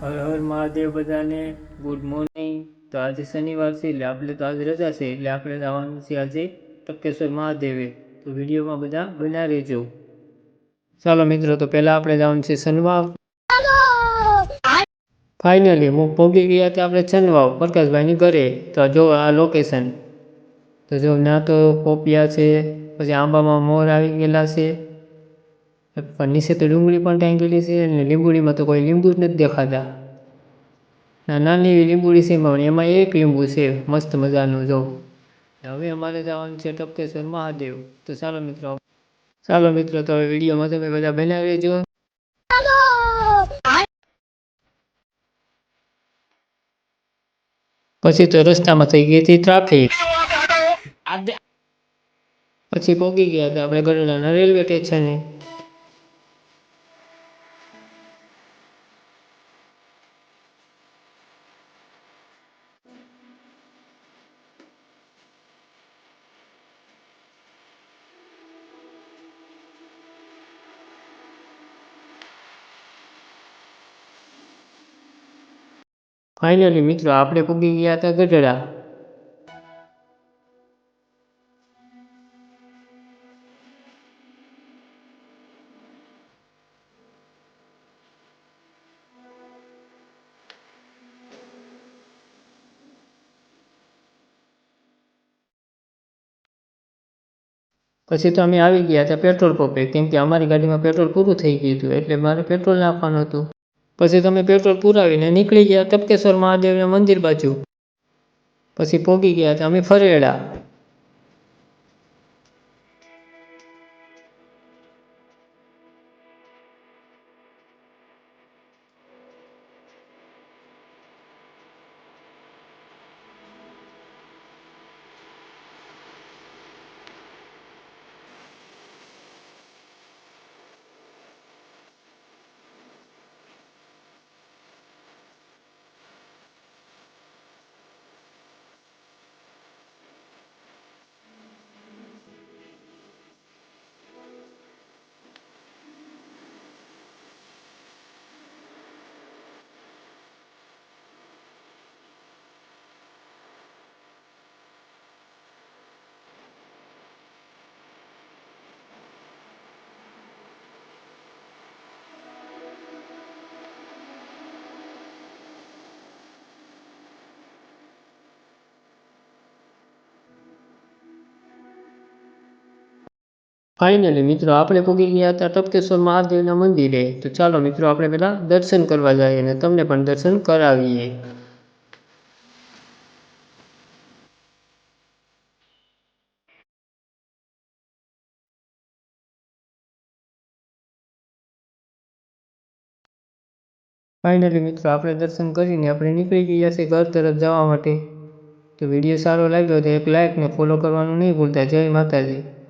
હર હર મહાદેવ બધાને good morning તો આજે શનિવાર છે એટલે આપણે તો આજે રજા છે એટલે આપણે જવાનું છે આજે ટકેશ્વર મહાદેવે. તો વિડીયોમાં બધા બના રહેજો. ચાલો મિત્રો, તો પહેલાં આપણે જવાનું છે સનવાવ ફાઇનલી હું પહોંચી ગયા હતા આપણે ચનવાવ પ્રકાશભાઈની ઘરે. તો જો આ લોકેશન તો જો ના તો પોપિયા છે, પછી આંબામાં મોર આવી ગયેલા છે. નીચે તો ડુંગળી પણ ટાંગેલી છે અને લીંબુડીમાં તો કોઈ લીંબુ જ નથી દેખાતા. ના નાની એવી લીંબુડી છે પણ એમાં એક લીંબુ છે મસ્ત મજાનું જો. હવે અમારે જવાનું છે ટપકેશ્વર મહાદેવ. તો ચાલો મિત્રો ચાલો મિત્રો તો હવે વિડીયોમાં તમે બધા બન્યા રહેજો. પછી તો રસ્તામાં થઈ ગઈ હતી ટ્રાફિક. પછી પહોંચી ગયા હતા આપણે ગઢડાના રેલવે સ્ટેશને. ફાઇનલી મિત્રો, આપણે પૂગી ગયા હતા ગઢડા પછી તો અમે આવી ગયા હતા પેટ્રોલ પંપે, કેમ કે અમારી ગાડીમાં પેટ્રોલ પૂરું થઈ ગયું હતું, એટલે મારે પેટ્રોલ નાખવાનું હતું. પછી તમે પેટ્રોલ પુરાવીને નીકળી ગયા ટપકેશ્વર મહાદેવના મંદિર બાજુ. પછી પહોંચી ગયા ત્યાં અમે ફરેડા. ફાઇનલી મિત્રો, આપણે પૂગી ગયા હતા ટપકેશ્વર મહાદેવના મંદિરે. તો ચાલો, મિત્રો, આપણે પહેલાં દર્શન કરવા જઈએ અને તમને પણ દર્શન કરાવીએ. ફાઇનલી મિત્રો, આપણે દર્શન કરીને આપણે નીકળી ગયા છે ઘર તરફ જવા માટે. તો વીડિયો સારો લાગ્યો તો એક લાઇક ને ફોલો કરવાનું નહીં ભૂલતા. જય માતાજી.